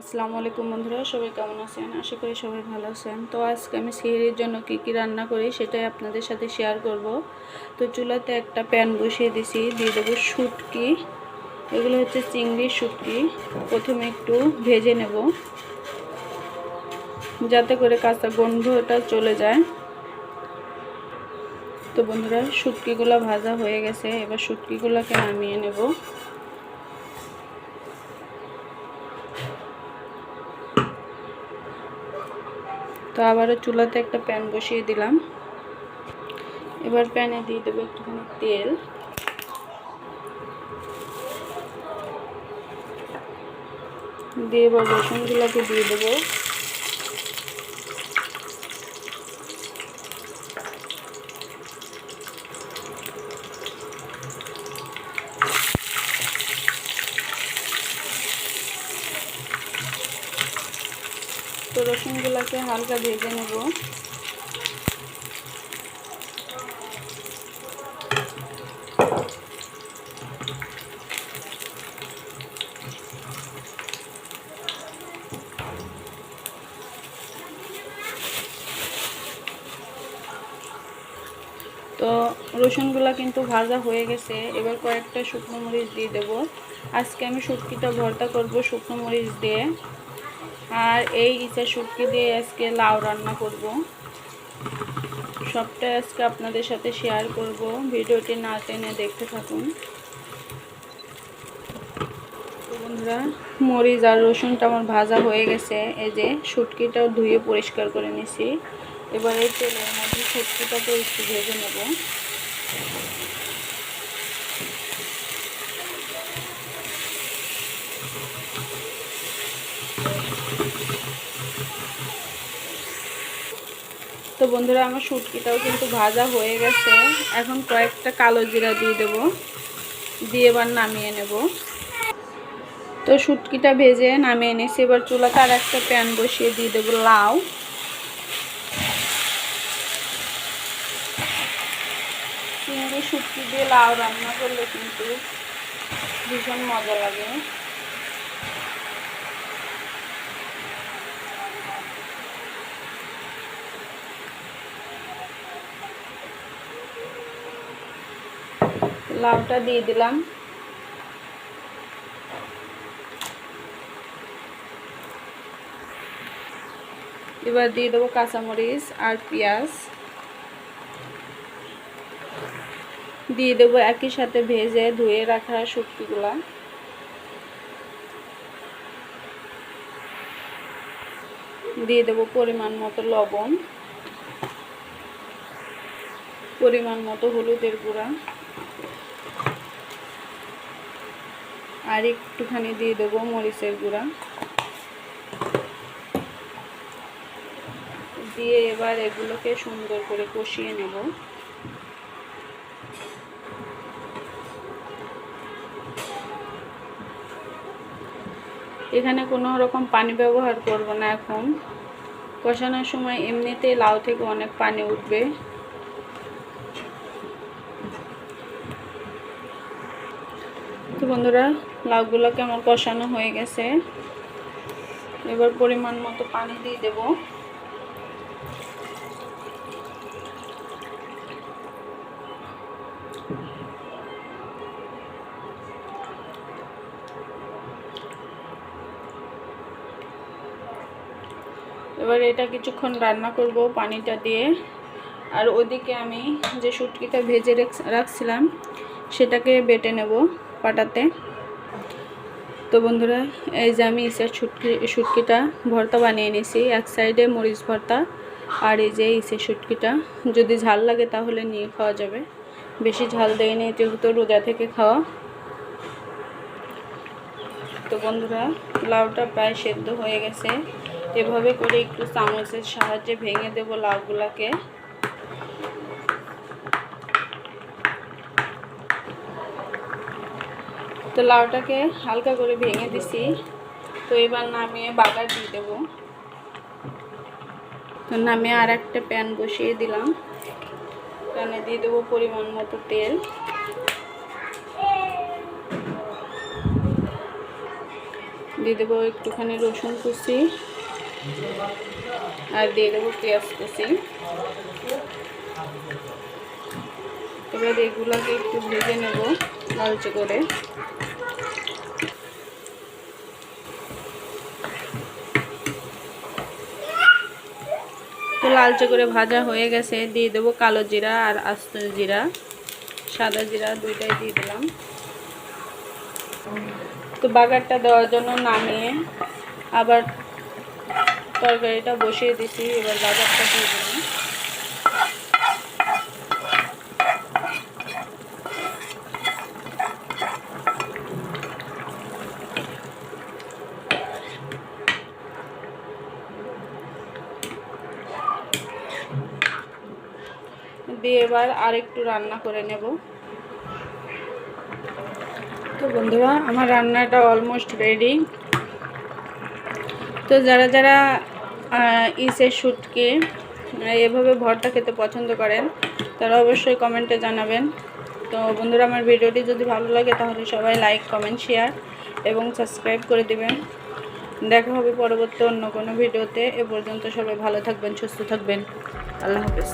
আসসালামু আলাইকুম বন্ধুরা, সবাই কেমন আছেন? আশা করি সবাই ভালো আছেন। তো আজকে আমি সিহিরির জন্য কি কি রান্না করি সেটাই আপনাদের সাথে শেয়ার করব। তো চুলাতে একটা প্যান বসিয়ে দিছি, দিয়ে দেবো শুটকি। এগুলো হচ্ছে চিংড়ি শুটকি। প্রথমে একটু ভেজে নেব। যাতে করে কাঁচা গন্ধটা চলে যায়। তো বন্ধুরা, শুটকিগুলো ভাজা হয়ে গেছে। এবার শুটকিগুলোকে নামিয়ে নেব। তো আবারও চুলাতে একটা প্যান বসিয়ে দিলাম। এবার প্যানে দিয়ে দেবো একটুখানি তেল। দিয়ে এবার রসুনগুলোকে দিয়ে দেবো। তো রসুনগুলোকে হালকা ভেজে নেব। তো রসুনগুলো কিন্তু ভাজা হয়ে গেছে, এবার কয়েকটা শুকনো মরিচ দিয়ে দেবো। আজকে আমি শুটকিটা ভর্তা করব শুকনো মরিচ দিয়ে। আর এই ইচা শুটকি দিয়ে আজকে লাউ রান্না করব। সবটাই আজকে আপনাদের সাথে শেয়ার করব। ভিডিওটি না টেনে দেখতে থাকুন। বন্ধুরা, মরিচ আর রসুনটা আমার ভাজা হয়ে গেছে। এই যে শুটকিটাও ধুয়ে পরিষ্কার করে নিছি। এবারে তেলের মধ্যে শুটকিটাকে একটু ভেজে নেব। তো বন্ধুরা আমার শুটকিটাও কিন্তু ভাজা হয়ে গেছে। এখন কয়েকটা কালো জিরা দিয়ে দেব। দিয়ে এবার নামিয়ে নেব। তো শুটকিটা ভেজে নামিয়ে এনেছি এবার চুলাতে আর একটা প্যান বসিয়ে দিয়ে দেবো লাউ। চিংড়ি শুটকি দিয়ে লাউ রান্না করলে কিন্তু ভীষণ মজা লাগে। লাউটা দিয়ে দিলাম। এবার দিয়ে দেবো কাঁচামরিচ আর পেঁয়াজ। দিয়ে দেবো একই সাথে ভেজে ধুয়ে রাখা শুটকিগুলা। দিয়ে দেবো পরিমাণ মতো লবণ, পরিমাণ মতো হলুদের গুঁড়া। আর একটুখানি দিয়ে দেবো মরিচের গুঁড়া। দিয়ে এবার এগুলোকে সুন্দর করে কষিয়ে নেব। এখানে কোনো রকম পানি ব্যবহার করব না এখন। কষানোর সময় এমনিতেই লাউ থেকে অনেক পানি উঠবে। তো বন্ধুরা লাউগুলোকে আমার কষানো হয়ে গেছে। এবার পরিমাণ মতো পানি দিয়ে দেব। এবার এটা কিছুক্ষণ রান্না করব পানিটা দিয়ে। আর ওদিকে আমি যে শুটকিটা ভেজে রাখছিলাম, সেটাকে বেটে নেব। পাটাতে। তো বন্ধুরা, এই যে আমি ইসের শুটকি শুটকিটা ভর্তা বানিয়ে নিয়েছি। এক সাইডে মরিচ ভর্তা আর এই যে ইসের শুটকিটা যদি ঝাল লাগে তাহলে নিয়ে খাওয়া যাবে। বেশি ঝাল দেয়নি, যেহেতু রোজা থেকে খাওয়া। তো বন্ধুরা, লাউটা প্রায় সেদ্ধ হয়ে গেছে। এভাবে করে একটু চামচের সাহায্যে ভেঙে দেবো লাউগুলাকে। তো লাউটাকে হালকা করে ভেঙে দিছি। তো এবার নামিয়ে বাগার দিয়ে দেবো। তো নামিয়ে আর একটা প্যান বসিয়ে দিলাম। প্যানে দিয়ে দেবো পরিমাণ মতো তেল। দিয়ে দেবো একটুখানি রসুন কুচি। আর দিয়ে দেবো পেঁয়াজ কুচি। এবার এগুলোকে একটু ভেজে নেব লালচে করে। লালচে করে ভাজা হয়ে গেছে, দিয়ে দেবো কালো জিরা আর আস্ত জিরা। সাদা জিরা দুইটাই দিয়ে দিলাম। তো বাগারটা দেওয়ার জন্য নামিয়ে আবার তরকারিটা বসিয়ে দিছি, এবার বাগারটা দিয়ে দিলাম। দিয়ে এবার আর একটু রান্না করে নেব। তো বন্ধুরা, আমার রান্নাটা অলমোস্ট রেডি তো যারা যারা ইসের শ্যুটকে এভাবে ভরটা খেতে পছন্দ করেন, তারা অবশ্যই কমেন্টে জানাবেন। তো বন্ধুরা, আমার ভিডিওটি যদি ভালো লাগে, তাহলে সবাই লাইক কমেন্ট শেয়ার এবং সাবস্ক্রাইব করে দেবেন। দেখা হবে পরবর্তী অন্য কোনো ভিডিওতে। এ পর্যন্ত সবাই ভালো থাকবেন, সুস্থ থাকবেন। আল্লাহ হাফেজ।